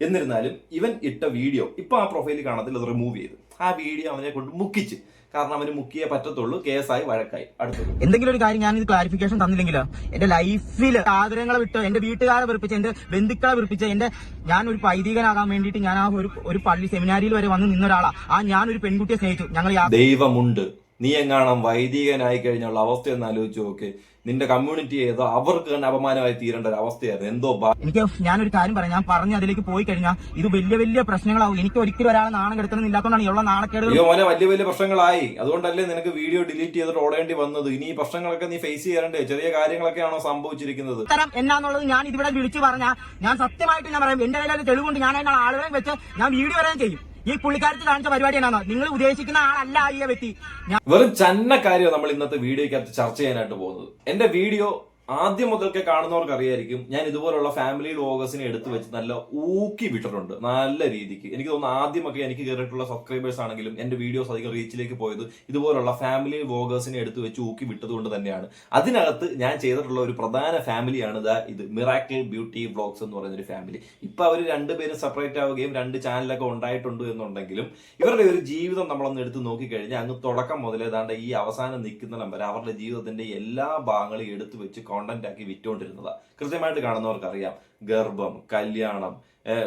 എന്നിരുന്നാലും ഇവൻ ഇട്ട വീഡിയോ ഇപ്പം ആ പ്രൊഫൈലിൽ കാണത്തില്ല അത് റിമൂവ് ചെയ്തു. ആ വീഡിയോ അവനെ കൊണ്ട് മുക്കിച്ച്. കാരണം അവന് മുക്കിയേ പറ്റത്തുള്ളൂ കേസായി വഴക്കായി. അടുത്തത്. എന്തെങ്കിലും ഒരു കാര്യം ഞാൻ ഇത് ക്ലാരിഫിക്കേഷൻ തന്നില്ലെങ്കിലോ? എന്റെ ലൈഫിൽ ആദരങ്ങളെ വിട്ട് എന്റെ വീട്ടുകാരെ വെറുപ്പിച്ച് എന്റെ ബന്ധുക്കളെ വെറുപ്പിച്ച് എന്റെ ഞാൻ ഒരു പൈതീകനാകാൻ വേണ്ടിയിട്ട് ഞാൻ ആ ഒരു ഒരു പള്ളി സെമിനാരിയിൽ വരെ വന്ന് നിന്ന ഒരാളാ ആ ഞാൻ ഒരു പെൺകുട്ടിയെ സ്നേഹിച്ചു. ഞങ്ങൾ ദൈവമുണ്ട്. നീ എങ്ങാണം വൈദികനായി കഴിഞ്ഞുള്ള അവസ്ഥ എന്ന് ആലോചിച്ച് നോക്ക്. നിന്റെ കമ്മ്യൂണിറ്റി ഏതോ അവർക്ക് തന്നെ അപമാനമായി തീരേണ്ട ഒരു അവസ്ഥയായിരുന്നു. എന്തോ എനിക്ക് ഞാനൊരു കാര്യം പറയാം. ഞാൻ പറഞ്ഞ് അതിലേക്ക് പോയി കഴിഞ്ഞാൽ ഇത് വലിയ വലിയ പ്രശ്നങ്ങളാവും. എനിക്ക് ഒരിക്കലും ഒരാളെ നാണം കെടുത്തണമെന്നില്ലാത്തതുകൊണ്ടാണ് ഉള്ള നാണക്കേടുകൾ. അയ്യോ മോനെ വലിയ വലിയ പ്രശ്നങ്ങളായി. അതുകൊണ്ടല്ലേ നിനക്ക് വീഡിയോ ഡിലീറ്റ് ചെയ്തിട്ട് ഓടേണ്ടി വന്നത്? ഇനി ഈ പ്രശ്നങ്ങളൊക്കെ നീ ഫേസ് ചെയ്യേണ്ടേ? ചെറിയ കാര്യങ്ങളൊക്കെയാണോ സംഭവിച്ചിരിക്കുന്നത്? തരം എന്നാന്നുള്ളത് ഞാൻ ഇതിവിടെ വിളിച്ചു പറഞ്ഞാൽ ഞാൻ സത്യമായിട്ട് ഞാൻ പറയാം. എന്റെ കയ്യിൽ തെളിവുകൊണ്ട് ഞാൻ അതിനുള്ള ആളുകളെ വെച്ച് ഞാൻ വീഡിയോ വരാൻ ചെയ്യും. ഈ പുള്ളിക്കാരത്ത് കാണിച്ച പരിപാടി എന്നാണോ? നിങ്ങൾ ഉദ്ദേശിക്കുന്ന ആളല്ല ഈ വ്യക്തി. വെറും ചന്ന കാര്യമാണ് നമ്മൾ ഇന്നത്തെ വീഡിയോക്കകത്ത് ചർച്ച ചെയ്യാനായിട്ട് പോകുന്നത്. എന്റെ വീഡിയോ ആദ്യം മുതൽക്കെ കാണുന്നവർക്ക് അറിയായിരിക്കും ഞാൻ ഇതുപോലുള്ള ഫാമിലി വ്ലോഗേഴ്സിനെ എടുത്തു വെച്ച് നല്ല ഊക്കി വിട്ടിട്ടുണ്ട് നല്ല രീതിക്ക്. എനിക്ക് തോന്നുന്നു ആദ്യമൊക്കെ എനിക്ക് കയറിയിട്ടുള്ള സബ്സ്ക്രൈബേഴ്സ് ആണെങ്കിലും എന്റെ വീഡിയോസ് അധികം റീച്ചിലേക്ക് പോയത് ഇതുപോലുള്ള ഫാമിലി വ്ലോഗേഴ്സിനെ എടുത്തു വെച്ച് ഊക്കി വിട്ടത് കൊണ്ട് തന്നെയാണ്. അതിനകത്ത് ഞാൻ ചെയ്തിട്ടുള്ള ഒരു പ്രധാന ഫാമിലിയാണ് ദാ ഇത് മിറാക്കിൾ ബ്യൂട്ടി വ്ലോഗ്സ് എന്ന് പറയുന്ന ഒരു ഫാമിലി ഇപ്പൊ അവർ രണ്ടുപേരും സെപ്പറേറ്റ് ആവുകയും രണ്ട് ചാനലൊക്കെ ഉണ്ടായിട്ടുണ്ട് എന്നുണ്ടെങ്കിലും ഇവരുടെ ഒരു ജീവിതം നമ്മളൊന്ന് എടുത്ത് നോക്കിക്കഴിഞ്ഞാൽ അങ്ങ് തുടക്കം മുതൽ ഏതാണ്ട് ഈ അവസാനം നിൽക്കുന്ന നമ്പർ അവരുടെ ജീവിതത്തിന്റെ എല്ലാ ഭാഗങ്ങളും എടുത്തു വെച്ച് കോണ്ടന്റ് ആക്കി വിറ്റുകൊണ്ടിരുന്നത്. കൃത്യമായിട്ട് കാണുന്നവർക്ക് അറിയാം ഗർഭം കല്യാണം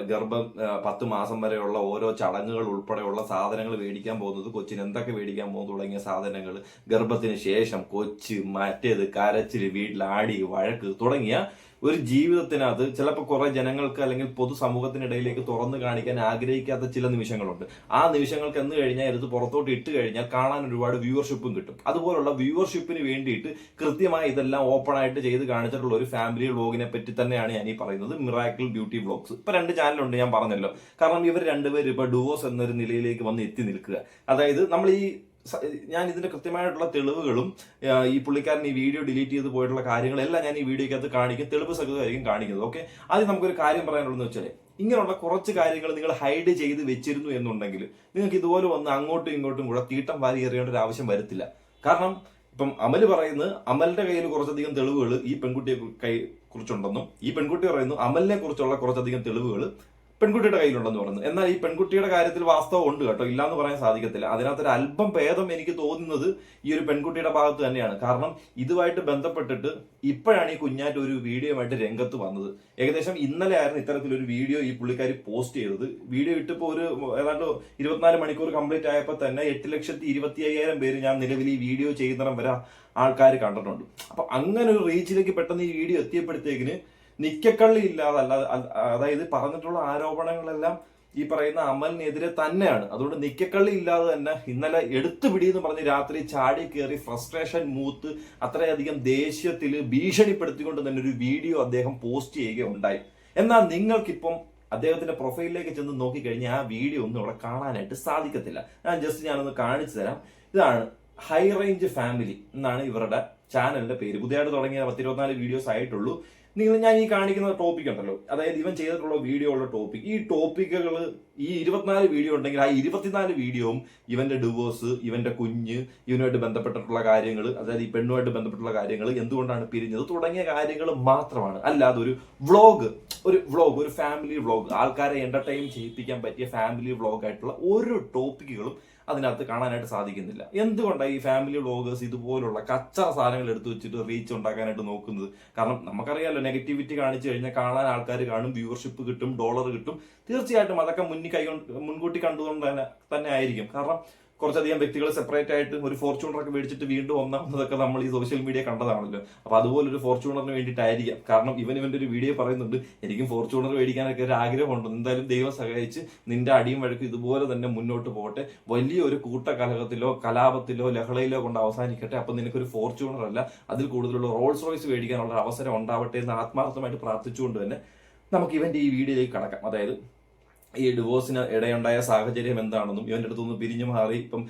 ഗർഭം പത്ത് മാസം വരെയുള്ള ഓരോ ചടങ്ങുകൾ ഉൾപ്പെടെയുള്ള സാധനങ്ങൾ മേടിക്കാൻ പോകുന്നത് കൊച്ചിന് എന്തൊക്കെ മേടിക്കാൻ പോകുന്നു തുടങ്ങിയ സാധനങ്ങൾ ഗർഭത്തിന് ശേഷം കൊച്ച് മറ്റേത് കരച്ചിൽ വീട്ടിൽ ആടി വഴക്ക് തുടങ്ങിയ ഒരു ജീവിതത്തിനകത്ത് ചിലപ്പോൾ കുറെ ജനങ്ങൾക്ക് അല്ലെങ്കിൽ പൊതുസമൂഹത്തിനിടയിലേക്ക് തുറന്നു കാണിക്കാൻ ആഗ്രഹിക്കാത്ത ചില നിമിഷങ്ങളുണ്ട്. ആ നിമിഷങ്ങൾക്ക് എന്ന് കഴിഞ്ഞാൽ എടുത്ത് പുറത്തോട്ട് ഇട്ട് കഴിഞ്ഞാൽ കാണാൻ ഒരുപാട് വ്യൂവർഷിപ്പും കിട്ടും. അതുപോലുള്ള വ്യൂവർഷിപ്പിന് വേണ്ടിയിട്ട് കൃത്യമായി ഇതെല്ലാം ഓപ്പൺ ആയിട്ട് ചെയ്ത് കാണിച്ചിട്ടുള്ള ഒരു ഫാമിലി വ്ലോഗിനെ പറ്റി തന്നെയാണ് ഞാൻ ഈ പറയുന്നത്. മിറാക്കിൾ ബ്യൂട്ടി വ്ലോഗ്സ് ഇപ്പൊ രണ്ട് ചാനലുണ്ട് ഞാൻ പറഞ്ഞല്ലോ. കാരണം ഇവർ രണ്ടുപേരും ഇപ്പൊ ഡുവോസ് എന്നൊരു നിലയിലേക്ക് വന്ന് എത്തി നിൽക്കുക. അതായത് നമ്മൾ ഈ ഞാൻ ഇതിന്റെ കൃത്യമായിട്ടുള്ള തെളിവുകളും ഈ പുള്ളിക്കാരൻ ഈ വീഡിയോ ഡിലീറ്റ് ചെയ്ത് പോയിട്ടുള്ള കാര്യങ്ങളെല്ലാം ഞാൻ ഈ വീഡിയോക്കകത്ത് കാണിക്കും. തെളിവ് സഹിതമായിരിക്കും കാണിക്കുന്നത് ഓക്കെ ആദ്യം നമുക്കൊരു കാര്യം പറയാനുള്ളതെന്ന് വെച്ചാൽ ഇങ്ങനെയുള്ള കുറച്ച് കാര്യങ്ങൾ നിങ്ങൾ ഹൈഡ് ചെയ്ത് വെച്ചിരുന്നു എന്നുണ്ടെങ്കിൽ നിങ്ങൾക്ക് ഇതുപോലെ വന്ന് അങ്ങോട്ടും ഇങ്ങോട്ടും കൂടെ തീട്ടം വാരി എറിയേണ്ട ഒരു ആവശ്യം വരത്തില്ല. കാരണം ഇപ്പം അമൽ പറയുന്നത് അമലിന്റെ കയ്യിൽ കുറച്ചധികം തെളിവുകൾ ഈ പെൺകുട്ടിയെ കൈ കുറിച്ചുണ്ടെന്നും ഈ പെൺകുട്ടി പറയുന്നു അമലിനെ കുറിച്ചുള്ള കുറച്ചധികം തെളിവുകൾ പെൺകുട്ടിയുടെ കയ്യിലുണ്ടെന്ന് പറയുന്നു എന്നാൽ ഈ പെൺകുട്ടിയുടെ കാര്യത്തിൽ വാസ്തവം ഉണ്ട് കേട്ടോ. ഇല്ലാന്ന് പറയാൻ സാധിക്കത്തില്ല. അതിനകത്തൊരു അല്പം ഭേദം എനിക്ക് തോന്നുന്നത് ഈ ഒരു പെൺകുട്ടിയുടെ ഭാഗത്ത് തന്നെയാണ്. കാരണം ഇതുമായിട്ട് ബന്ധപ്പെട്ടിട്ട് ഇപ്പോഴാണ് ഈ കുഞ്ഞാറ്റ് ഒരു വീഡിയോയുമായിട്ട് രംഗത്ത് വന്നത്. ഏകദേശം ഇന്നലെ ആയിരുന്നു ഇത്തരത്തിലൊരു വീഡിയോ ഈ പുള്ളിക്കാരി പോസ്റ്റ് ചെയ്തത്. വീഡിയോ ഇട്ടിപ്പോൾ ഒരു ഏതാണ്ട് ഇരുപത്തിനാല് മണിക്കൂർ കംപ്ലീറ്റ് ആയപ്പോൾ തന്നെ എട്ട് ലക്ഷത്തി ഇരുപത്തി അയ്യായിരം പേര് ഞാൻ നിലവിൽ ഈ വീഡിയോ ചെയ്യുന്നിടം വരെ ആൾക്കാർ കണ്ടിട്ടുണ്ട്. അപ്പൊ അങ്ങനെ ഒരു റീച്ചിലേക്ക് പെട്ടെന്ന് ഈ വീഡിയോ എത്തിയപ്പോഴത്തേക്കിന് നിക്കക്കള്ളി ഇല്ലാതല്ല അതായത് പറഞ്ഞിട്ടുള്ള ആരോപണങ്ങളെല്ലാം ഈ പറയുന്ന അമലിനെതിരെ തന്നെയാണ്. അതുകൊണ്ട് നിക്കക്കള്ളി ഇല്ലാതെ തന്നെ ഇന്നലെ എടുത്തുപിടി എന്ന് പറഞ്ഞ് രാത്രി ചാടി കയറി ഫ്രസ്ട്രേഷൻ മൂത്ത് അത്രയധികം ദേഷ്യത്തിൽ ഭീഷണിപ്പെടുത്തിക്കൊണ്ട് തന്നെ ഒരു വീഡിയോ അദ്ദേഹം പോസ്റ്റ് ചെയ്യുകയുണ്ടായി. എന്നാൽ നിങ്ങൾക്കിപ്പം അദ്ദേഹത്തിന്റെ പ്രൊഫൈലിലേക്ക് ചെന്ന് നോക്കിക്കഴിഞ്ഞാൽ ആ വീഡിയോ ഒന്നും ഇവിടെ കാണാനായിട്ട് സാധിക്കത്തില്ല. ഞാൻ ജസ്റ്റ് ഞാനൊന്ന് കാണിച്ചു തരാം. ഇതാണ് ഹൈ റേഞ്ച് ഫാമിലി എന്നാണ് ഇവരുടെ ചാനലിന്റെ പേര്. പുതിയതായിട്ട് തുടങ്ങിയ പത്തിരുപത്തിനാല് വീഡിയോസ് ആയിട്ടുള്ളൂ. നിങ്ങൾ ഞാൻ ഈ കാണിക്കുന്ന ടോപ്പിക് ഉണ്ടല്ലോ. അതായത് ഇവൻ ചെയ്തിട്ടുള്ള വീഡിയോ ഉള്ള ടോപ്പിക് ഈ ടോപ്പിക്കുകൾ ഈ ഇരുപത്തിനാല് വീഡിയോ ഉണ്ടെങ്കിൽ ആ ഇരുപത്തിനാല് വീഡിയോവും ഇവന്റെ ഡിവോഴ്സ് ഇവന്റെ കുഞ്ഞ് ഇവനുമായിട്ട് ബന്ധപ്പെട്ടിട്ടുള്ള കാര്യങ്ങൾ അതായത് ഈ പെണ്ണുമായിട്ട് ബന്ധപ്പെട്ടുള്ള കാര്യങ്ങൾ എന്തുകൊണ്ടാണ് പിരിഞ്ഞത് തുടങ്ങിയ കാര്യങ്ങൾ മാത്രമാണ്. അല്ലാതെ ഒരു വ്ളോഗ് ഒരു വ്ളോഗ് ഒരു ഫാമിലി വ്ളോഗ് ആൾക്കാരെ എന്റർടൈൻ ചെയ്യിപ്പിക്കാൻ പറ്റിയ ഫാമിലി വ്ളോഗ് ആയിട്ടുള്ള ഒരു ടോപ്പിക്കുകളും അതിനകത്ത് കാണാനായിട്ട് സാധിക്കുന്നില്ല. എന്തുകൊണ്ടാണ് ഈ ഫാമിലി വ്ളോഗേഴ്സ് ഇതുപോലുള്ള കച്ച സാധനങ്ങൾ എടുത്തു വെച്ചിട്ട് റീച്ച് ഉണ്ടാക്കാനായിട്ട് നോക്കുന്നത്? കാരണം നമുക്കറിയാമല്ലോ നെഗറ്റിവിറ്റി കാണിച്ചു കഴിഞ്ഞാൽ കാണാൻ ആൾക്കാർ കാണും വ്യൂവർഷിപ്പ് കിട്ടും ഡോളർ കിട്ടും. തീർച്ചയായിട്ടും അതൊക്കെ മുന്നിൽ കൈകൊണ്ട് മുൻകൂട്ടി കണ്ടുകൊണ്ട് തന്നെ തന്നെ ആയിരിക്കും. കാരണം കുറച്ചധികം വ്യക്തികൾ സെപ്പറേറ്റ് ആയിട്ട് ഒരു ഫോർച്യൂണറൊക്കെ മേടിച്ചിട്ട് വീണ്ടും ഒന്നാമതൊക്കെ നമ്മൾ ഈ സോഷ്യൽ മീഡിയ കണ്ടതാണല്ലോ. അപ്പൊ അതുപോലെ ഒരു ഫോർച്യൂണറിന് വേണ്ടിയിട്ടായിരിക്കാം കാരണം ഇവൻ ഇവന്റെ ഒരു വീഡിയോ പറയുന്നുണ്ട് എനിക്കും ഫോർച്യൂണർ മേടിക്കാനൊക്കെ ഒരു ആഗ്രഹമുണ്ട്. എന്തായാലും ദൈവം സഹായിച്ച് നിന്റെ അടിയും വഴക്കും ഇതുപോലെ തന്നെ മുന്നോട്ട് പോകട്ടെ. വലിയൊരു കൂട്ടകലഹത്തിലോ കലാപത്തിലോ ലഹളയിലോ കൊണ്ട് അവസാനിക്കട്ടെ. അപ്പൊ നിനക്കൊരു ഫോർച്യൂണർ അല്ല അതിൽ കൂടുതലുള്ള റോൾസ് റോയ്സ് മേടിക്കാനുള്ള അവസരം ഉണ്ടാവട്ടെ എന്ന് ആത്മാർത്ഥമായിട്ട് പ്രാർത്ഥിച്ചുകൊണ്ട് തന്നെ നമുക്ക് ഇവന്റെ ഈ വീഡിയോയിലേക്ക് കടക്കാം. അതായത് ഈ ഡിവോഴ്സിന് ഇടയുണ്ടായ സാഹചര്യം എന്താണെന്നും ഇവന്റെ അടുത്തുനിന്ന് പിരിഞ്ഞു മാറി ഇപ്പം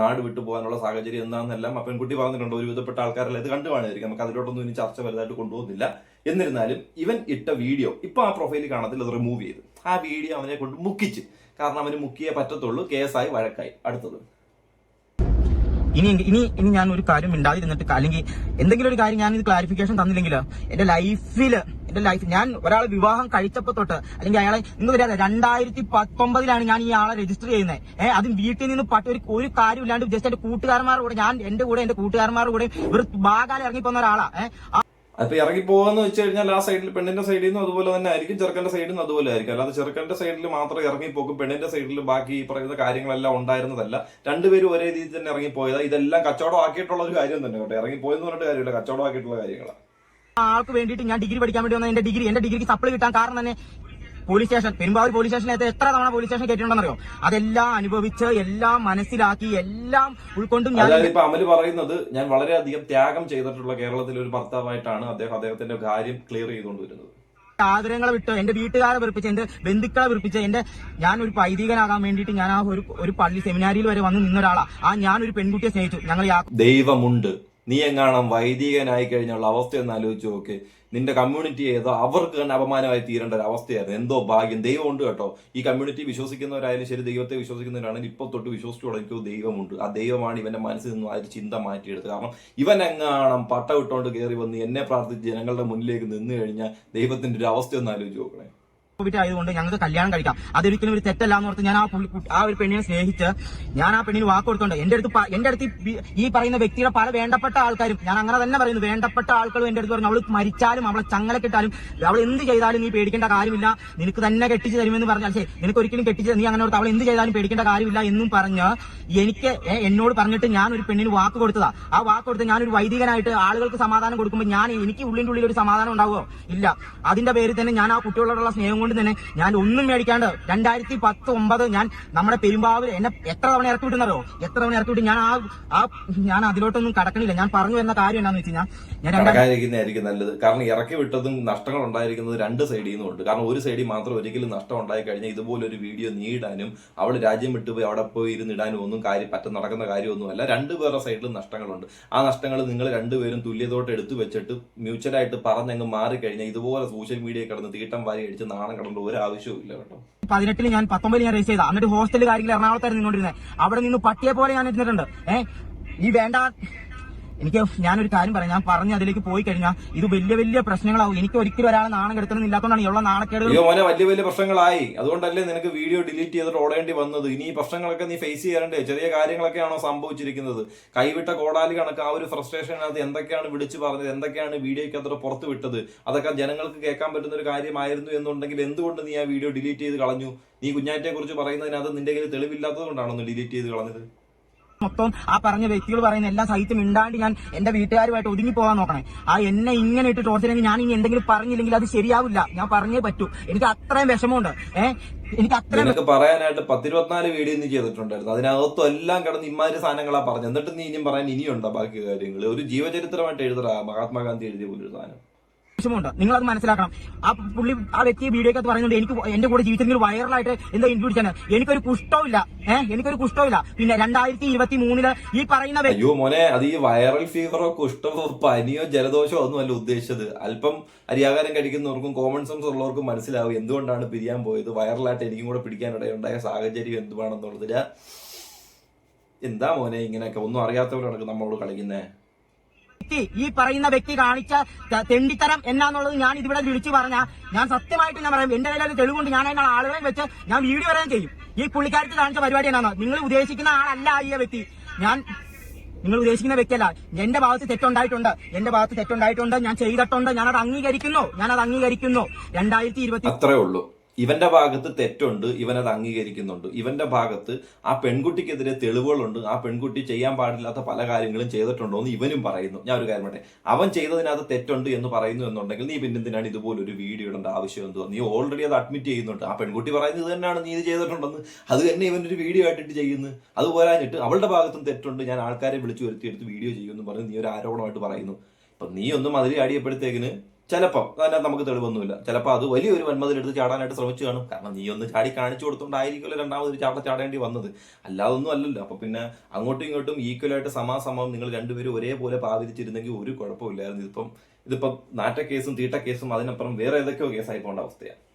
നാട് വിട്ടു പോകാനുള്ള സാഹചര്യം എന്താണെന്നെല്ലാം ആ പെൺകുട്ടി പറഞ്ഞിട്ടുണ്ട്. ഒരുവിധപ്പെട്ട ആൾക്കാരെല്ലാം ഇത് കണ്ടു കാണുമായിരിക്കും. നമുക്ക് അതിലോട്ടൊന്നും ഇനി ചർച്ച വലുതായിട്ട് കൊണ്ടുപോകുന്നില്ല. എന്നിരുന്നാലും ഇവൻ ഇട്ട വീഡിയോ ഇപ്പൊ ആ പ്രൊഫൈലിൽ കാണത്തില്ല അത് റിമൂവ് ചെയ്തു. ആ വീഡിയോ അവനെ കൊണ്ട് മുക്കിച്ച്. കാരണം അവന് മുക്കിയേ പറ്റത്തുള്ളൂ കേസായി വഴക്കായി. അടുത്തത്. ഇനി ഇനി ഇനി ഞാൻ ഒരു കാര്യം മിണ്ടാതിരുന്നിട്ട് അല്ലെങ്കിൽ എന്തെങ്കിലും ഒരു കാര്യം ഞാൻ ഇത് ക്ലാരിഫിക്കേഷൻ തന്നില്ലെങ്കിൽ എന്റെ ലൈഫിൽ എന്റെ ലൈഫ് ഞാൻ ഒരാളെ വിവാഹം കഴിച്ചപ്പോ തൊട്ട് അല്ലെങ്കിൽ അയാളെ ഇന്ന് വരാതെ രണ്ടായിരത്തി പത്തൊമ്പതിലാണ് ഞാൻ ഈ ആളെ രജിസ്റ്റർ ചെയ്യുന്നത്. ഏഹ് അതും വീട്ടിൽ നിന്ന് പട്ട് ഒരു ഒരു കാര്യമില്ലാണ്ട് ജസ്റ്റ് എന്റെ കൂട്ടുകാരന്മാരുടെ കൂടെ ഞാൻ എന്റെ കൂടെ എന്റെ കൂട്ടുകാരന്മാരുടെ കൂടെ ഒരു ബാഗാലം ഇറങ്ങിപ്പോന്ന ഒരാളാ. ഏഹ് അപ്പൊ ഇറങ്ങി പോകാന്ന് വെച്ച് കഴിഞ്ഞാൽ ആ സൈഡിൽ പെണ്ണിന്റെ സൈഡിൽ നിന്നും അതുപോലെ തന്നെ ആയിരിക്കും ചെറുക്കന്റെ സൈഡിൽ നിന്ന് അതുപോലെ ആയിരിക്കും. അല്ലാതെ ചെറുക്കന്റെ സൈഡിൽ മാത്രം ഇറങ്ങി പോകും പെണ്ണിന്റെ സൈഡിൽ ബാക്കി ഈ പറയുന്ന കാര്യങ്ങളെല്ലാം ഉണ്ടായിരുന്നതല്ല. രണ്ടുപേരും ഒരേ രീതിയിൽ തന്നെ ഇറങ്ങി പോയതാ. ഇതെല്ലാം കച്ചവടം ആക്കിയിട്ടുള്ള ഒരു കാര്യം തന്നെ കേട്ടോ. ഇറങ്ങി പോയെന്ന് പറഞ്ഞിട്ട് കാര്യമില്ല കച്ചവടം ആക്കിയിട്ടുള്ള കാര്യങ്ങളാണ് ആൾക്ക് വേണ്ടിയിട്ട് ഞാൻ ഡിഗ്രി പഠിക്കാൻ വേണ്ടി വന്ന എന്റെ ഡിഗ്രി എന്റെ ഡിഗ്രിക്ക് സപ്ലൈ കിട്ടാൻ കാരണം തന്നെ പോലീസ് സ്റ്റേഷൻ പെരുമ്പാവൂർ പോലീസ് സ്റ്റേഷനകത്ത് എത്ര തവണ പോലീസ് സ്റ്റേഷൻ കേട്ടിട്ടുണ്ടെന്നറിയോ? അതെല്ലാം അനുഭവിച്ച് എല്ലാം മനസ്സിലാക്കി എല്ലാം ഉൾക്കൊണ്ടും ഞാൻ അതായത് ഇപ്പൊ അമൽ പറയുന്നത് ഞാൻ വളരെയധികം ത്യാഗം ചെയ്തിട്ടുള്ള കേരളത്തിലെ ഒരു ഭർത്താവായിട്ടാണ് അദ്ദേഹം അദ്ദേഹത്തിന്റെ കാര്യം ക്ലിയർ ചെയ്തുകൊണ്ടുവരുന്നത് ആദരങ്ങളെ വിട്ട് എന്റെ വീട്ടുകാരെ വെറുപ്പിച്ച് എന്റെ ബന്ധുക്കളെ വെറുപ്പിച്ച് എന്റെ ഞാൻ ഒരു പൈതീകനാകാൻ വേണ്ടിയിട്ട് ഞാൻ ആ ഒരു ഒരു പള്ളി സെമിനാരിയിൽ വരെ വന്ന് നിന്ന ഒരാളാ ആ ഞാൻ ഒരു പെൺകുട്ടിയെ സ്നേഹിച്ചു. ഞങ്ങൾ ദൈവമുണ്ട്. നീ എങ്ങാണം വൈദികനായി കഴിഞ്ഞുള്ള അവസ്ഥ എന്ന് ആലോചിച്ച് നോക്ക്. നിന്റെ കമ്മ്യൂണിറ്റി ഏതോ അവർക്ക് തന്നെ അപമാനമായി തീരേണ്ട ഒരു അവസ്ഥയായിരുന്നു. എന്തോ ഭാഗ്യം. ദൈവമുണ്ട് കേട്ടോ. ഈ കമ്മ്യൂണിറ്റി വിശ്വസിക്കുന്നവരായാലും ശരി ദൈവത്തെ വിശ്വസിക്കുന്നവരാണെങ്കിൽ ഇപ്പൊ തൊട്ട് വിശ്വസിച്ചു തുടങ്ങിയോ ദൈവമുണ്ട്. ആ ദൈവമാണ് ഇവന്റെ മനസ്സിൽ നിന്നും ആ ഒരു ചിന്ത മാറ്റിയെടുത്തത്. കാരണം ഇവൻ എങ്ങാണം പട്ട വിട്ടോണ്ട് കയറി വന്ന് എന്നെ പ്രാർത്ഥിച്ച് ജനങ്ങളുടെ മുന്നിലേക്ക് നിന്ന് കഴിഞ്ഞാൽ ദൈവത്തിന്റെ ഒരു അവസ്ഥ ഒന്ന് ആലോചിച്ച് നോക്കണേ. കോവിഡ് ആയതുകൊണ്ട് ഞങ്ങൾക്ക് കല്യാണം കഴിക്കാം. അതൊരിക്കലും ഒരു തെറ്റല്ല എന്ന് ഓർത്ത് ഞാൻ ആ പുള്ളി ആ ഒരു പെണ്ണിനെ സ്നേഹിച്ച് ഞാൻ ആ പെണ്ണിന് വാക്ക് കൊടുത്തോണ്ട് എന്റെ അടുത്ത് എന്റെ അടുത്ത് ഈ- പറയുന്ന വ്യക്തിയുടെ പല വേണ്ടപ്പെട്ട ആൾക്കാരും ഞാൻ അങ്ങനെ തന്നെ പറയുന്നു വേണ്ടപ്പെട്ട ആൾക്കാരും എന്റെ അടുത്ത് പറഞ്ഞു അവൾ മരിച്ചാലും അവളെ ചങ്ങലക്കിട്ടാലും അവൾ എന്ത് ചെയ്താലും നീ പേടിക്കേണ്ട കാര്യമില്ല നിനക്ക് തന്നെ കെട്ടിച്ച് തരുമെന്ന് പറഞ്ഞാൽ ശരി നിനക്ക് ഒരിക്കലും കെട്ടിച്ച് നീ അങ്ങനെ അവൾ എന്ത് ചെയ്താലും പേടിക്കേണ്ട കാര്യമില്ല എന്നും പറഞ്ഞ് എനിക്ക് എന്നോട് പറഞ്ഞിട്ട് ഞാൻ ഒരു പെണ്ണിന് വാക്ക് കൊടുത്തതാ. ആ വാക്ക് കൊടുത്ത് ഞാനൊരു വൈദികനായിട്ട് ആളുകൾക്ക് സമാധാനം കൊടുക്കുമ്പോൾ ഞാൻ എനിക്ക് ഉള്ളിന്റെ ഉള്ളിൽ ഒരു സമാധാനം ഉണ്ടാവുമോ? ഇല്ല. അതിന്റെ പേരിൽ തന്നെ ഞാൻ ആ കുട്ടികളോടുള്ള സ്നേഹം കൊണ്ട് തന്നെ ഞാൻ ഒന്നും മേടിക്കാണ്ട് രണ്ടായിരത്തി പത്ത് ഒമ്പത് ഞാൻ നമ്മുടെ പെരുമ്പാവൂർ എന്നെ എത്ര തവണ ഇറക്കി വിട്ടുന്നറിയോ? എത്ര തവണ ഇറക്കി വിട്ടു ഞാൻ ആ ഞാൻ അതിലോട്ടൊന്നും കടക്കണില്ല. ഞാൻ പറഞ്ഞു വരുന്ന കാര്യം എന്താണെന്ന് വെച്ച് ഞാൻ നല്ലത്. കാരണം ഇറക്കി വിട്ടതും നഷ്ടങ്ങൾ ഉണ്ടായിരിക്കുന്നത് രണ്ട് സൈഡിൽ നിന്നും ഉണ്ട്. കാരണം ഒരു സൈഡിൽ മാത്രം ഒരിക്കലും നഷ്ടം ഉണ്ടായി കഴിഞ്ഞാൽ ഇതുപോലെ ഒരു വീഡിയോ നീടാനും അവൾ രാജ്യം വിട്ടുപോയി അവിടെ പോയി ഇരുന്നിടാനും ഒന്നും കാര്യം പറ്റ നടക്കുന്ന കാര്യമൊന്നുമല്ല. രണ്ടുപേരുടെ സൈഡിലും നഷ്ടങ്ങളുണ്ട്. ആ നഷ്ടങ്ങൾ നിങ്ങൾ രണ്ടുപേരും തുല്യതോട്ട് എടുത്തു വെച്ചിട്ട് മ്യൂച്വലായിട്ട് പറഞ്ഞങ്ങ് മാറിക്കഴിഞ്ഞാൽ ഇതുപോലെ സോഷ്യൽ മീഡിയ കിടന്ന് തീട്ടം വാരി അടിച്ച് നാണം കടേണ്ട ഒരു ആവശ്യവും ഇല്ല ഞാൻ പത്തൊമ്പതിൽ ഞാൻ രജിസ്റ്റർ ചെയ്ത. എന്നിട്ട് ഹോസ്റ്റൽ കാര്യങ്ങൾ എറണാകുളത്തായിരുന്നു നിന്നോണ്ടിരുന്നത് അവിടെ നിന്ന് പട്ടിയെ പോലെ ഞാൻ ഇരുന്നിട്ടുണ്ട്. ഏഹ് ഈ വേണ്ട എനിക്ക് ഞാനൊരു കാര്യം പറയാം. ഞാൻ പറഞ്ഞ് അതിലേക്ക് പോയി കഴിഞ്ഞാൽ ഇത് വലിയ വലിയ പ്രശ്നങ്ങളാവും. എനിക്ക് ഒരിക്കലും ഒരാളെ നാണം കെടുത്തണമെന്നില്ലാത്തതുകൊണ്ടാണ് ഉള്ള നാണക്കേടുകൾ അയ്യോ മോനെ വലിയ വലിയ പ്രശ്നങ്ങളായി. അതുകൊണ്ടല്ലേ നിനക്ക് വീഡിയോ ഡിലീറ്റ് ചെയ്തിട്ട് ഓടേണ്ടി വന്നത്? ഇനി ഈ പ്രശ്നങ്ങളൊക്കെ നീ ഫേസ് ചെയ്യാറുണ്ട് ചെറിയ കാര്യങ്ങളൊക്കെയാണോ സംഭവിച്ചിരിക്കുന്നത്? കൈവിട്ട കോടാലി കണക്ക് ആ ഒരു ഫ്രസ്ട്രേഷനകത്ത് എന്തൊക്കെയാണ് വിളിച്ചു പറഞ്ഞത്? എന്തൊക്കെയാണ് വീഡിയോയ്ക്കകത്ത് പുറത്ത് വിട്ടത്? അതൊക്കെ ജനങ്ങൾക്ക് കേൾക്കാൻ പറ്റുന്ന ഒരു കാര്യമായിരുന്നു എന്നുണ്ടെങ്കിൽ എന്തുകൊണ്ട് നീ ആ വീഡിയോ ഡിലീറ്റ് ചെയ്ത് കളഞ്ഞു? നീ കുഞ്ഞാറ്റെ കുറിച്ച് പറയുന്നതിനകത്ത് നിന്റെ കയ്യിൽ തെളിവില്ലാത്തത് കൊണ്ടാണോ ഡിലീറ്റ് ചെയ്ത് കളഞ്ഞത്? മൊത്തം ആ പറഞ്ഞ വ്യക്തികൾ പറയുന്ന എല്ലാ സഹിത്യം ഇണ്ടാണ്ട് ഞാൻ എന്റെ വീട്ടുകാരുമായിട്ട് ഒതുങ്ങി പോകാൻ നോക്കണേ. ആ എന്നെ ഇങ്ങനെ ഇട്ട് ടോർച്ചർ ഞാൻ ഇനി എന്തെങ്കിലും പറഞ്ഞില്ലെങ്കിൽ അത് ശരിയാവില്ല. ഞാൻ പറഞ്ഞേ പറ്റൂ. എനിക്ക് അത്രയും വിഷമമുണ്ട്. ഏഹ് എനിക്ക് പറയാനായിട്ട് പത്തിരുപത്തിനാല് വീഡിയോ നീ ചെയ്തിട്ടുണ്ടായിരുന്നു. അതിനകത്തും എല്ലാം കിടന്ന് ഇമാതിരി സാധനങ്ങളാ പറഞ്ഞു എന്നിട്ട് നീ ഇനിയും പറയാൻ ഇനിയുണ്ടോ ബാക്കി കാര്യങ്ങൾ ഒരു ജീവചരിത്രമായിട്ട് എഴുതറാ മഹാത്മാഗാന്ധി എഴുതിയ പോലൊരു സാധനം. വിഷമമുണ്ട്. നിങ്ങൾ അത് മനസ്സിലാക്കണം. ആ പുള്ളി ആ വ്യക്തി വീഡിയോക്കകത്ത് പറയുന്നുണ്ട് എനിക്ക് എന്റെ കൂടെ ജീവിച്ചെങ്കിൽ വൈറലായിട്ട് എന്താ ഇൻഫ്യൂഷൻ എനിക്കൊരു കുഷ്ടമില്ല ഏഹ് എനിക്കൊരു കുഷ്ടമില്ല പിന്നെ രണ്ടായിരത്തി ഇരുപത്തി മൂന്നിൽ ഈ പറയുന്ന അയ്യോ മോനെ അത് ഈ വൈറൽ ഫീവറോ കുഷ്ടമോ പനിയോ ജലദോഷമോ ഒന്നും അല്ല ഉദ്ദേശിച്ചത്. അല്പം അരിയാകാരം കഴിക്കുന്നവർക്കും കോമൺ സെൻസ് ഉള്ളവർക്കും മനസ്സിലാവും എന്തുകൊണ്ടാണ് പിരിയാൻ പോയത്. വൈറലായിട്ട് എനിക്കും കൂടെ പിടിക്കാനിടയുണ്ടായ സാഹചര്യം എന്തുവാണെന്നുള്ളതിൽ എന്താ മോനെ ഇങ്ങനെയൊക്കെ? ഒന്നും അറിയാത്തവരാണ് നമ്മളോട് കളിക്കുന്നേ? വ്യക്തി ഈ പറയുന്ന വ്യക്തി കാണിച്ച തെണ്ടിത്തരം എന്നാന്നുള്ളത് ഞാൻ ഇതിവിടെ വിളിച്ചു പറഞ്ഞ ഞാൻ സത്യമായിട്ട് ഞാൻ പറയാം എന്റെ കയ്യിൽ തെളിവുണ്ട്. ഞാൻ അതിനുള്ള ആളുകളെ വെച്ച് ഞാൻ വീഡിയോ വരാൻ ചെയ്യും. ഈ പുള്ളിക്കാരത്ത് കാണിച്ച പരിപാടി എന്നാണ്. നിങ്ങൾ ഉദ്ദേശിക്കുന്ന ആളല്ല ഈ വ്യക്തി. ഞാൻ നിങ്ങൾ ഉദ്ദേശിക്കുന്ന വ്യക്തിയല്ല. എന്റെ ഭാഗത്ത് തെറ്റുണ്ടായിട്ടുണ്ട്. എന്റെ ഭാഗത്ത് തെറ്റുണ്ടായിട്ടുണ്ട്. ഞാൻ ചെയ്തിട്ടുണ്ട്. ഞാൻ അത് അംഗീകരിക്കുന്നു. ഞാൻ അത് അംഗീകരിക്കുന്നു. രണ്ടായിരത്തി ഇരുപത്തി അത്രേ ഉള്ളൂ. ഇവന്റെ ഭാഗത്ത് തെറ്റുണ്ട് ഇവനത് അംഗീകരിക്കുന്നുണ്ട്. ഇവന്റെ ഭാഗത്ത് ആ പെൺകുട്ടിക്കെതിരെ തെളിവുകളുണ്ട് ആ പെൺകുട്ടി ചെയ്യാൻ പാടില്ലാത്ത പല കാര്യങ്ങളും ചെയ്തിട്ടുണ്ടോ എന്ന് ഇവനും പറയുന്നു. ഞാൻ ഒരു കാര്യം പറയട്ടെ അവൻ ചെയ്തതിനകത്ത് തെറ്റുണ്ട് എന്ന് പറയുന്നു എന്നുണ്ടെങ്കിൽ നീ പിന്നെ എന്തിനാണ് ഇതുപോലെ ഒരു വീഡിയോ ഇടേണ്ട ആവശ്യം എന്തോ നീ ഓൾറെഡി അത് അഡ്മിറ്റ് ചെയ്യുന്നുണ്ട്. ആ പെൺകുട്ടി പറയുന്നത് ഇത് തന്നെയാണ് നീ ഇത് ചെയ്തിട്ടുണ്ടെന്ന്. അത് തന്നെ ഇവനൊരു വീഡിയോ ആയിട്ടിട്ട് ചെയ്യുന്നു. അത് പോരാഞ്ഞിട്ട് അവളുടെ ഭാഗത്തും തെറ്റുണ്ട് ഞാൻ ആൾക്കാരെ വിളിച്ചു വരുത്തിയെടുത്ത് വീഡിയോ ചെയ്യുമെന്ന് പറഞ്ഞ് നീ ഒരു ആരോപണമായിട്ട് പറയുന്നു. അപ്പൊ നീ ഒന്നും അതിൽ അടിയപ്പെടുത്തേക്കിന് ചിലപ്പം. അതിനകത്ത് നമുക്ക് തെളിവൊന്നുമില്ല. ചിലപ്പോൾ അത് വലിയൊരു വന്മതിലെടുത്ത് ചാടാനായിട്ട് ശ്രമിച്ചു കാണും. കാരണം നീ ഒന്ന് ചാടി കാണിച്ചു കൊടുത്തോണ്ടായിരിക്കുമല്ലോ രണ്ടാമത് ചാട്ട ചാടേണ്ടി വന്നത്. അല്ലാതൊന്നും അല്ലല്ലോ. അപ്പൊ പിന്നെ അങ്ങോട്ടും ഇങ്ങോട്ടും ഈക്വലായിട്ട് സമാസമം നിങ്ങൾ രണ്ടുപേരും ഒരേപോലെ പാവിരിച്ചിരുന്നെങ്കിൽ ഒരു കുഴപ്പമില്ലായിരുന്നു. ഇതിപ്പം ഇതിപ്പം നാറ്റ കേസും തീട്ട കേസും അതിനപ്പുറം വേറെ ഏതൊക്കെയോ കേസായി പോകേണ്ട അവസ്ഥയാണ്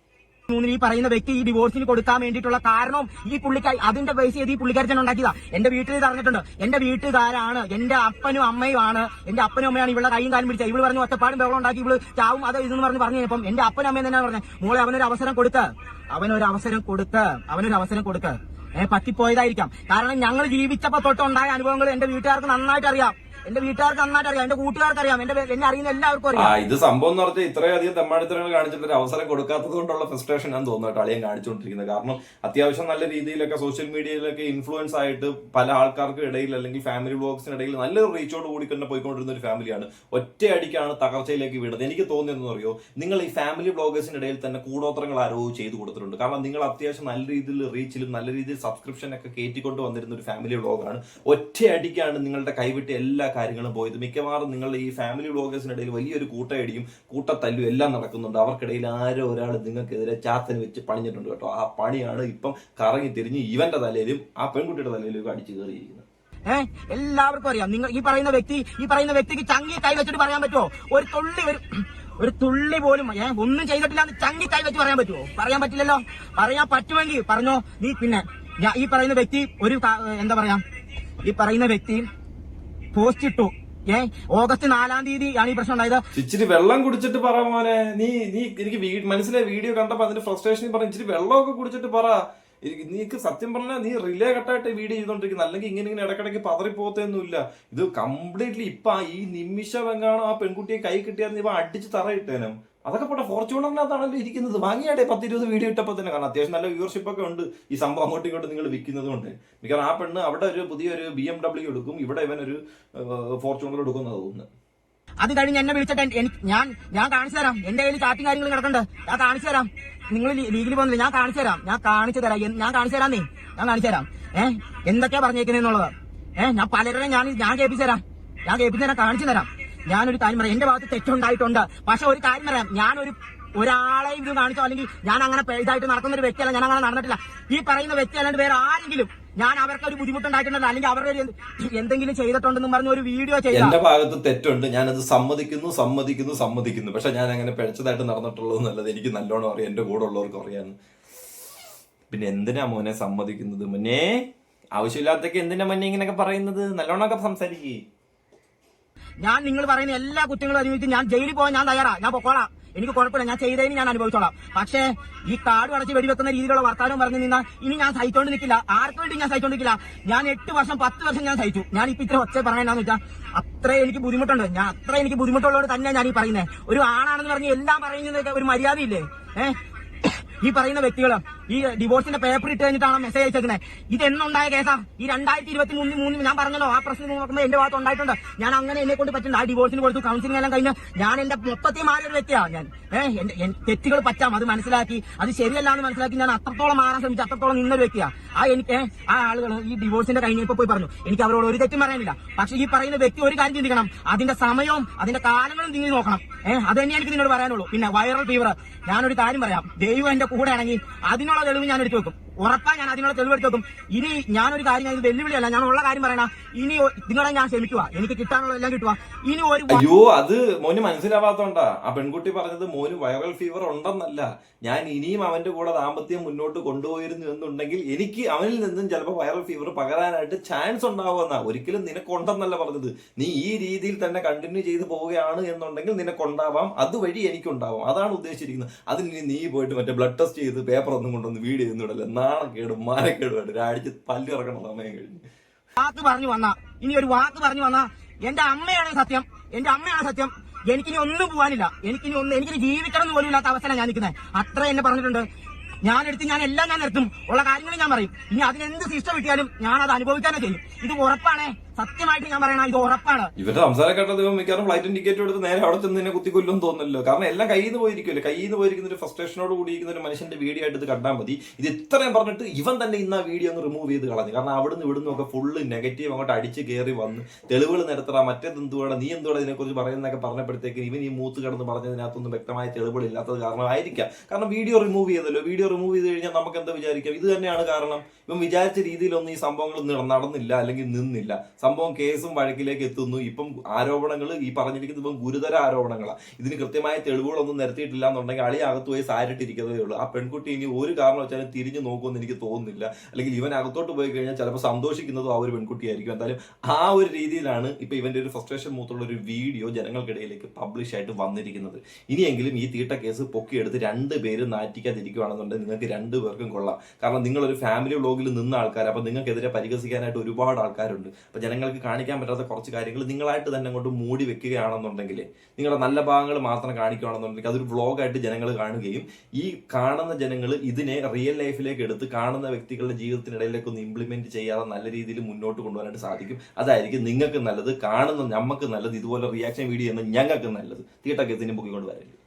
മൂന്നിന് ഈ പറയുന്ന വ്യക്തി ഈ ഡിവോഴ്സിന് കൊടുക്കാൻ വേണ്ടിയിട്ടുള്ള കാരണം ഈ പുള്ളിക്കാരി അതിന്റെ പൈസ ചെയ്ത് ഈ പുള്ളിക്കാരൻ ഉണ്ടാക്കിയതാ. എന്റെ വീട്ടിൽ ഇത് അറിഞ്ഞിട്ടുണ്ട്. എന്റെ വീട്ടുകാരാണ് എന്റെ അപ്പനും അമ്മയും ആണ്. എന്റെ അപ്പനും അമ്മയാണ് ഇവളുടെ കൈയും കാലും പിടിച്ചത്. ഇവൾ പറഞ്ഞു ഒറ്റപ്പാടും ബഹളം ഉണ്ടാക്കി ഇവൾ ചാവും അത് ഇതെന്ന് പറഞ്ഞ് പറഞ്ഞു കഴിഞ്ഞപ്പം എന്റെ അപ്പനും അമ്മയും തന്നെ പറഞ്ഞത്. മോളെ അവനൊരു അവസരം കൊടുക്ക്. അവനൊരു അവസരം കൊടുക്ക്. അവനൊരു അവസരം കൊടുക്ക്. ഏഹ് പറ്റിപ്പോയതായിരിക്കാം. കാരണം ഞങ്ങൾ ജീവിച്ചപ്പോ തൊട്ടുണ്ടായ അനുഭവങ്ങൾ എന്റെ വീട്ടുകാർക്ക് നന്നായിട്ട് അറിയാം. എന്റെ വീട്ടുകാർക്ക് നന്നായിട്ട് അറിയാം എന്റെ കൂട്ടുകാർക്ക് അറിയാം എന്റെ എന്നെ അറിയുന്ന എല്ലാവർക്കും ആ അറിയാം. ഇത് സംഭവം എന്ന് പറഞ്ഞാൽ ഇത്രയധികം തെമ്മാടിത്തരങ്ങൾ കാണിച്ചിട്ട് ഒരു അവസരം കൊടുക്കാത്തത് കൊണ്ടുള്ള ഫ്രസ്ട്രേഷൻ ഞാൻ തോന്നുന്നു അളിയൻ കാണിച്ചുകൊണ്ടിരിക്കുന്നത്. കാരണം അത്യാവശ്യം നല്ല രീതിയിലൊക്കെ സോഷ്യൽ മീഡിയയിലൊക്കെ ഇൻഫ്ലുവൻസ് ആയിട്ട് പല ആൾക്കാർക്ക് ഇടയിൽ അല്ലെങ്കിൽ ഫാമിലി ബ്ലോഗ്സിനിടയിൽ നല്ലൊരു റീച്ചോട് കൂടി തന്നെ പോയിക്കൊണ്ടിരുന്ന ഒരു ഫാമിലിയാണ് ഒറ്റയടിക്കാണ് തകർച്ചയിലേക്ക് വീണത് എനിക്ക് തോന്നിയെന്ന് അറിയോ നിങ്ങൾ ഈ ഫാമിലി ബ്ലോഗേഴ്സിനിടയിൽ തന്നെ കൂടോത്രങ്ങൾ ആരോ ചെയ്തു കൊടുത്തിട്ടുണ്ട്. കാരണം നിങ്ങൾ അത്യാവശ്യം നല്ല രീതിയിൽ റീച്ചിലും നല്ല രീതിയിൽ സബ്സ്ക്രിപ്ഷൻ ഒക്കെ കയറ്റിക്കൊണ്ട് വന്നിരുന്ന ഒരു ഫാമിലി ബ്ലോഗാണ് ഒറ്റയടിക്കാണ് നിങ്ങളുടെ കൈവിട്ട് എല്ലാ കാര്യങ്ങളും പോയത്. മിക്കവാറും നിങ്ങളുടെ ഈ ഫാമിലി വ്ളോഗേഴ്സിനിടയിൽ വലിയൊരു കൂട്ടയടിയും കൂട്ടത്തല്ലും എല്ലാം നടക്കുന്നുണ്ട്. അവർക്കിടയിൽ ആരോ ഒരാൾ നിങ്ങൾക്കെതിരെ ചാത്തന് വെച്ച് പണിഞ്ഞിട്ടുണ്ട് കേട്ടോ. ആ പണിയാണ് ഇപ്പം കറങ്ങി തിരിഞ്ഞ് ഇവന്റെ തലയിലും ആ പെൺകുട്ടിയുടെ തലയിലും അടിച്ചു കയറിയിരിക്കുന്നത്. എല്ലാവർക്കും അറിയാം. നിങ്ങൾ ഈ പറയുന്ന വ്യക്തി ഈ പറയുന്ന വ്യക്തിക്ക് ചങ്ങി കൈ വെച്ചിട്ട് പറയാൻ പറ്റുമോ? ഒരു തുള്ളി ഒരു ഒരു തുള്ളി പോലും ഞാൻ ഒന്നും ചെയ്തിട്ടില്ല എന്ന് ചങ്ങി കൈ വെച്ച് പറയാൻ പറ്റുമോ? പറയാൻ പറ്റില്ലല്ലോ. പറയാൻ പറ്റുമെങ്കിൽ പറഞ്ഞോ. നീ പിന്നെ ഈ പറയുന്ന വ്യക്തി ഒരു എന്താ പറയാ? ഈ പറയുന്ന വ്യക്തി പോസ്റ്റ് ഇട്ടു. ഏ ഓഗസ്റ്റ് നാലാം തീയതി ആണ് ഈ പ്രശ്നം ഉണ്ടായത്. ഇച്ചിരി വെള്ളം കുടിച്ചിട്ട് പറ മോനെ. നീ നീ എനിക്ക് മനസ്സിലെ വീഡിയോ കണ്ടപ്പോ അതിന്റെ ഫ്രസ്ട്രേഷൻ പറഞ്ഞു ഇച്ചിരി വെള്ളമൊക്കെ കുടിച്ചിട്ട് പറ. നീക്ക് സത്യം പറഞ്ഞാൽ നീ റിലേ കട്ടായിട്ട് വീഡിയോ ചെയ്തോണ്ടിരിക്കുന്നത് അല്ലെങ്കിൽ ഇങ്ങനെ ഇങ്ങനെ ഇടക്കിടയ്ക്ക് പതറിപ്പോത്തൊന്നുമില്ല. ഇത് കംപ്ലീറ്റ്ലി ഇപ്പൊ ഈ നിമിഷം എങ്ങാണോ ആ പെൺകുട്ടിയെ കൈ കിട്ടിയാൽ ഇവ അടിച്ച് തറയിട്ടേനും. അതൊക്കെ പോട്ടെ ഫോർച്യൂണറിനകത്താണല്ലോ ഇരിക്കുന്നത്. വാങ്ങിയാടെ പത്ത് ഇരുപത് വീഡിയോ ഇട്ടപ്പോൾ തന്നെ. കാരണം അത്യാവശ്യം നല്ല വ്യൂവർഷിപ്പ് ഒക്കെ ഉണ്ട് ഈ സംഭവം അങ്ങോട്ടും ഇങ്ങോട്ടും നിങ്ങൾ വിൽക്കുന്നത് കൊണ്ട്. മിക്കവാറും ആ പെണ്ണ് അവിടെ ഒരു പുതിയൊരു ബി എം ഡബ്ല്യു എടുക്കും. ഇവിടെ ഇവൻ ഒരു ഫോർച്യൂണർ എടുക്കുന്നത് തോന്നുന്നു അത് കഴിഞ്ഞ് എന്നെ വിളിച്ചിട്ട് എനിക്ക് ഞാൻ ഞാൻ കാണിച്ചു തരാം. എന്റെ കയ്യിൽ ചാറ്റും കാര്യങ്ങളും കിടക്കുന്നുണ്ട്. ഞാൻ കാണിച്ചു തരാം. നിങ്ങൾ ലീഗിൽ പോകുന്നില്ല. ഞാൻ കാണിച്ചു തരാം. ഞാൻ കാണിച്ചു തരാം. ഞാൻ കാണിച്ചു തരാം നീ. ഞാൻ കാണിച്ചു തരാം. ഏഹ് എന്തൊക്കെയാ പറഞ്ഞേക്കുന്നത് ഏഹ് ഞാൻ പലരുടെയും ഞാൻ ഞാൻ കേൾപ്പിച്ചു തരാം. ഞാൻ കേൾപ്പിച്ചു തരാം. കാണിച്ചു തരാം. ഞാനൊരു കാര്യം പറയാം. എന്റെ ഭാഗത്ത് തെറ്റുണ്ടായിട്ടുണ്ട്. പക്ഷെ ഒരു കാര്യം പറയാം. ഞാനൊരു ഒരാളെ ഇത് കാണിച്ചോ? അല്ലെങ്കിൽ ഞാൻ അങ്ങനെ ഇതായിട്ട് നടക്കുന്ന ഒരു വ്യക്തിയല്ല. ഞാൻ അങ്ങനെ നടന്നിട്ടില്ല. ഈ പറയുന്ന വ്യക്തി അല്ലാണ്ട് വേറെ ആരെങ്കിലും ഞാൻ അവർക്ക് ഒരു ബുദ്ധിമുട്ടുണ്ടായിട്ടുണ്ടല്ലോ. അല്ലെങ്കിൽ അവരുടെ എന്തെങ്കിലും ചെയ്തിട്ടുണ്ടെന്ന് പറഞ്ഞ ഒരു വീഡിയോ ചെയ്ത. എന്റെ ഭാഗത്ത് തെറ്റുണ്ട്. ഞാനത് സമ്മതിക്കുന്നു സമ്മതിക്കുന്നു സമ്മതിക്കുന്നു. പക്ഷെ ഞാൻ അങ്ങനെ പിഴച്ചതായിട്ട് നടന്നിട്ടുള്ളത് നല്ലത് എനിക്ക് നല്ലോണം അറിയാം. എന്റെ കൂടെ ഉള്ളവർക്ക് അറിയാന്ന് പിന്നെ എന്തിനാ മോനെ സമ്മതിക്കുന്നത്? മുന്നേ ആവശ്യമില്ലാത്തൊക്കെ എന്തിനാ മുന്നേ ഇങ്ങനെയൊക്കെ പറയുന്നത്? നല്ലോണമൊക്കെ സംസാരിക്കേ. ഞാൻ നിങ്ങൾ പറയുന്ന എല്ലാ കുറ്റങ്ങളും അനുഭവിച്ച് ഞാൻ ജയിലിൽ പോകാൻ ഞാൻ തയ്യാറാ. ഞാൻ പൊക്കോളാം. എനിക്ക് കുഴപ്പമില്ല. ഞാൻ ചെയ്തതിന് ഞാൻ അനുഭവിച്ചോളാം. പക്ഷേ ഈ കാട് അടച്ച് വെടിവെക്കുന്ന രീതിയിലുള്ള വർത്താനം പറഞ്ഞു നിന്നാൽ ഇനി ഞാൻ സഹിച്ചോണ്ട് നിൽക്കില്ല ആർക്ക് വേണ്ടി ഞാൻ സഹിച്ചോണ്ട് നിൽക്കില്ല ഞാൻ എട്ട് വർഷം പത്ത് വർഷം ഞാൻ സഹിച്ചു. ഞാൻ ഇപ്പൊ ഇത്ര ഒച്ച പറയാനാന്ന് വെച്ചാൽ അത്ര എനിക്ക് ബുദ്ധിമുട്ടുണ്ട്. ഞാൻ അത്ര എനിക്ക് ബുദ്ധിമുട്ടുള്ളവർ തന്നെ ഞാൻ ഈ പറയുന്നത് ഒരു ആണാണെന്ന് പറഞ്ഞ് എല്ലാം പറയുന്നതൊക്കെ ഒരു മര്യാദയില്ലേ? ഏഹ് ഈ പറയുന്ന വ്യക്തികൾ ഈ ഡിവോഴ്സിന്റെ പേപ്പർ ഇട്ട് കഴിഞ്ഞിട്ടാണ് മെസ്സേജ് അയച്ചേക്കുന്നത് ഇത് എന്നുണ്ടായ കേസാ. ഈ രണ്ടായിരത്തി ഇരുപത്തി മൂന്ന് മൂന്ന് ഞാൻ പറഞ്ഞല്ലോ ആ പ്രശ്നം നോക്കുമ്പോൾ എന്റെ ഭാഗത്ത് ഉണ്ടായിട്ടുണ്ട്. ഞാൻ അങ്ങനെ എന്നെ കൊണ്ട് പറ്റില്ല. ആ ഡിവോഴ്സിന് കൊടുത്തു കൗൺസിലിംഗ് എല്ലാം കഴിഞ്ഞ് ഞാൻ എന്റെ മൊത്തത്തിൽ മാറിയ ഒരു വ്യക്തിയാണ് ഞാൻ. ഏഹ് തെറ്റുകൾ പറ്റാം അത് മനസ്സിലാക്കി അത് ശരിയല്ല എന്ന് മനസ്സിലാക്കി ഞാൻ അത്രത്തോളം മാറാൻ ശ്രമിച്ചു അത്രത്തോളം നിന്നൊരു വ്യക്തിയാ. ആ എനിക്ക് ആ ആളുകൾ ഈ ഡിവോഴ്സിന്റെ കഴിഞ്ഞപ്പോൾ പോയി പറഞ്ഞു. എനിക്ക് അവരോട് ഒരു തെറ്റും പറയാനില്ല. പക്ഷെ ഈ പറയുന്ന വ്യക്തി ഒരു കാര്യം ചിന്തിക്കണം. അതിന്റെ സമയവും അതിന്റെ കാലങ്ങളും നിങ്ങൾ നോക്കണം. ഏഹ് അത് തന്നെ എനിക്ക് നിന്നോട് പറയാനുള്ളൂ. പിന്നെ വൈറൽ ഫീവർ ഞാനൊരു കാര്യം പറയാം. ദൈവം എന്റെ കൂടെ ആണെങ്കിൽ അതിനുള്ള തെളിവ് ഞാൻ എടുത്തു വെക്കും. ഉറപ്പാ ഞാൻ അതിനുള്ള തെളിവെടുത്ത് വെക്കും. ഇനി ഞാനൊരു കാര്യം ഞാൻ വെല്ലുവിളിയല്ല. ഞാൻ ഉള്ള കാര്യം പറയണ ഇനി നിങ്ങളെ ഞാൻ ക്ഷമിക്കുക എനിക്ക് കിട്ടാനുള്ള എല്ലാം കിട്ടുക ഇനി ഒരു അയ്യോ അത് മോന് മനസ്സിലാവാത്തോണ്ടാ. ആ പെൺകുട്ടി പറഞ്ഞത് മോന് വൈറൽ ഫീവർ ഉണ്ടെന്നല്ല. ഞാൻ ഇനിയും അവന്റെ കൂടെ ദാമ്പത്യം മുന്നോട്ട് കൊണ്ടുപോയിരുന്നു എന്നുണ്ടെങ്കിൽ എനിക്ക് അവനിൽ നിന്നും ചിലപ്പോൾ വൈറൽ ഫീവർ പകരാനായിട്ട് ചാൻസ് ഉണ്ടാവുമെന്നാ. ഒരിക്കലും നിനക്കുണ്ടെന്നല്ല പറഞ്ഞത്. നീ ഈ രീതിയിൽ തന്നെ കണ്ടിന്യൂ ചെയ്തു പോവുകയാണ് എന്നുണ്ടെങ്കിൽ നിനക്കുണ്ടാവാം. അതുവഴി എനിക്കുണ്ടാവാം. അതാണ് ഉദ്ദേശിച്ചിരിക്കുന്നത്. അതിന് നീ പോയിട്ട് മറ്റേ ബ്ലഡ് ടെസ്റ്റ് ചെയ്ത് പേപ്പർ ഒന്നും കൊണ്ടൊന്ന് വീഡിയോ ചെയ്യുന്നിടല്ലേ നാണക്കേടും മാനക്കേടുമായിട്ട് ഒരാഴ്ച പല്ല് ഇറക്കണ സമയം കഴിഞ്ഞു. വാക്ക് പറഞ്ഞു വന്ന. ഇനി ഒരു വാക്ക് പറഞ്ഞു വന്ന എന്റെ അമ്മയാണ് സത്യം. എന്റെ അമ്മയാണ് സത്യം. എനിക്കിനി ഒന്നും പോകാനില്ല എനിക്കിനി ഒന്നും എനിക്കിനി ജീവിക്കണം എന്ന് പോലും ഇല്ലാത്ത അവസ്ഥയിലാണ് ഞാൻ നിൽക്കുന്നത് അത്ര എന്നെ പറഞ്ഞിട്ടുണ്ട്. ഞാൻ എടുത്ത് ഞാൻ എല്ലാം ഞാൻ നിർത്തും. ഉള്ള കാര്യങ്ങൾ ഞാൻ പറയും. ഇനി അതിനെന്ത് ശിക്ഷ കിട്ടിയാലും ഞാൻ അത് അനുഭവിക്കാനേ ചെയ്യും. ഇത് ഉറപ്പാണ്? സത്യമായിട്ട് ഞാൻ പറയണ ഇത് ഉറപ്പാണ്. ഇവരുടെ സംസാരം കേട്ടത് മിക്കവാറും ഫ്ലൈറ്റ് ടിക്കറ്റ് എടുത്ത് നേരെ അവിടെ ചെന്ന് കുത്തി കുത്തിക്കൊല്ലും തോന്നുന്നല്ലോ. കാരണം എല്ലാം കയ്യിൽ നിന്ന് പോയിരിക്കുമല്ലോ കയ്യിൽ നിന്ന് പോയിരിക്കുന്ന ഒരു ഫ്രസ്ട്രേഷനോട് കൂടിയിരിക്കുന്ന ഒരു മനുഷ്യന്റെ വീഡിയോ ആയിട്ട് ഇത് കണ്ടാൽ മതി. ഇത് ഇത്രയും പറഞ്ഞിട്ട് ഇവൻ തന്നെ ഇന്ന് ആ വീഡിയോ ഒന്ന് റിമൂവ് ചെയ്ത് കളഞ്ഞു. കാരണം അവിടുന്ന് ഇവിടുന്ന് ഒക്കെ ഫുള്ള് നെഗറ്റീവ് അങ്ങോട്ട് അടിച്ച് കയറി വന്ന് തെളിവുകൾ നിരത്തറ മറ്റേത് എന്തുവാണ് നീ എന്തുവാണ് ഇതിനെക്കുറിച്ച് പറയുന്നതൊക്കെ പറഞ്ഞപ്പോഴത്തേക്ക് ഇവൻ ഈ മൂത്ത് കടന്ന് പറഞ്ഞതിനകത്തൊന്നും വ്യക്തമായ തെളിവുകൾ ഇല്ലാത്തത് കാരണമായിരിക്കാം. കാരണം വീഡിയോ റിമൂവ് ചെയ്തല്ലോ. വീഡിയോ റിമൂവ് ചെയ്ത് കഴിഞ്ഞാൽ നമുക്ക് എന്താ വിചാരിക്കാം? ഇത് തന്നെയാണ് കാരണം. ഇവൻ വിചാരിച്ച രീതിയിലൊന്നും ഈ സംഭവങ്ങൾ നടന്നില്ല അല്ലെങ്കിൽ നിന്നില്ല. സംഭവം കേസും വഴക്കിലേക്ക് എത്തുന്നു. ഇപ്പം ആരോപണങ്ങൾ ഈ പറഞ്ഞിരിക്കുന്നത് ഇപ്പം ഗുരുതര ആരോപണങ്ങളാണ് ഇതിന് കൃത്യമായ തെളിവുകളൊന്നും നിരത്തിയിട്ടില്ല എന്നുണ്ടെങ്കിൽ അളി അകത്ത് പോയി സാരിട്ടിരിക്കുന്നതേ ഉള്ളൂ. ആ പെൺകുട്ടി ഇനി ഒരു കാരണം വെച്ചാലും തിരിഞ്ഞു നോക്കുമെന്ന് എനിക്ക് തോന്നുന്നില്ല. അല്ലെങ്കിൽ ഇവൻ അകത്തോട്ട് പോയി കഴിഞ്ഞാൽ ചിലപ്പോൾ സന്തോഷിക്കുന്നതും ആ ഒരു പെൺകുട്ടിയായിരിക്കും. എന്തായാലും ആ ഒരു രീതിയിലാണ് ഇപ്പം ഇവന്റെ ഒരു ഫ്രസ്ട്രേഷൻ മൂത്തുള്ള ഒരു വീഡിയോ ജനങ്ങൾക്കിടയിലേക്ക് പബ്ലിഷ് ആയിട്ട് വന്നിരിക്കുന്നത്. ഇനിയെങ്കിലും ഈ തീട്ട കേസ് പൊക്കിയെടുത്ത് രണ്ട് പേര് നാറ്റിക്കാതിരിക്കുകയാണെന്നുണ്ടെങ്കിൽ നിങ്ങൾക്ക് രണ്ടു പേർക്കും കൊള്ളാം. കാരണം നിങ്ങളൊരു ഫാമിലി വ്ളോഗിൽ നിന്ന ആൾക്കാർ അപ്പം നിങ്ങൾക്കെതിരെ പരിഹസിക്കാനായിട്ട് ഒരുപാട് ആൾക്കാരുണ്ട്. അപ്പൊ ജനങ്ങൾക്ക് കാണിക്കാൻ പറ്റാത്ത കുറച്ച് കാര്യങ്ങൾ നിങ്ങളായിട്ട് തന്നെ അങ്ങോട്ട് മൂടി വെക്കുകയാണെന്നുണ്ടെങ്കിൽ നിങ്ങളുടെ നല്ല ഭാഗങ്ങൾ മാത്രം കാണിക്കുകയാണെന്നുണ്ടെങ്കിൽ അതൊരു വ്ളോഗായിട്ട് ജനങ്ങൾ കാണുകയും ഈ കാണുന്ന ജനങ്ങൾ ഇതിനെ റിയൽ ലൈഫിലേക്ക് എടുത്ത് കാണുന്ന വ്യക്തികളുടെ ജീവിതത്തിനിടയിലേക്ക് ഒന്ന് ഇംപ്ലിമെന്റ് ചെയ്യാതെ നല്ല രീതിയിൽ മുന്നോട്ട് കൊണ്ടുപോകാനായിട്ട് സാധിക്കും. അതായിരിക്കും നിങ്ങൾക്ക് നല്ലത് കാണുന്ന നമുക്ക് നല്ലത് ഇതുപോലെ റിയാക്ഷൻ വീഡിയോ എന്ന് ഞങ്ങൾക്ക് നല്ലത്. തീട്ടൊക്കെ ഇതിന് പൊക്കിക്കൊണ്ട് വരരുത്.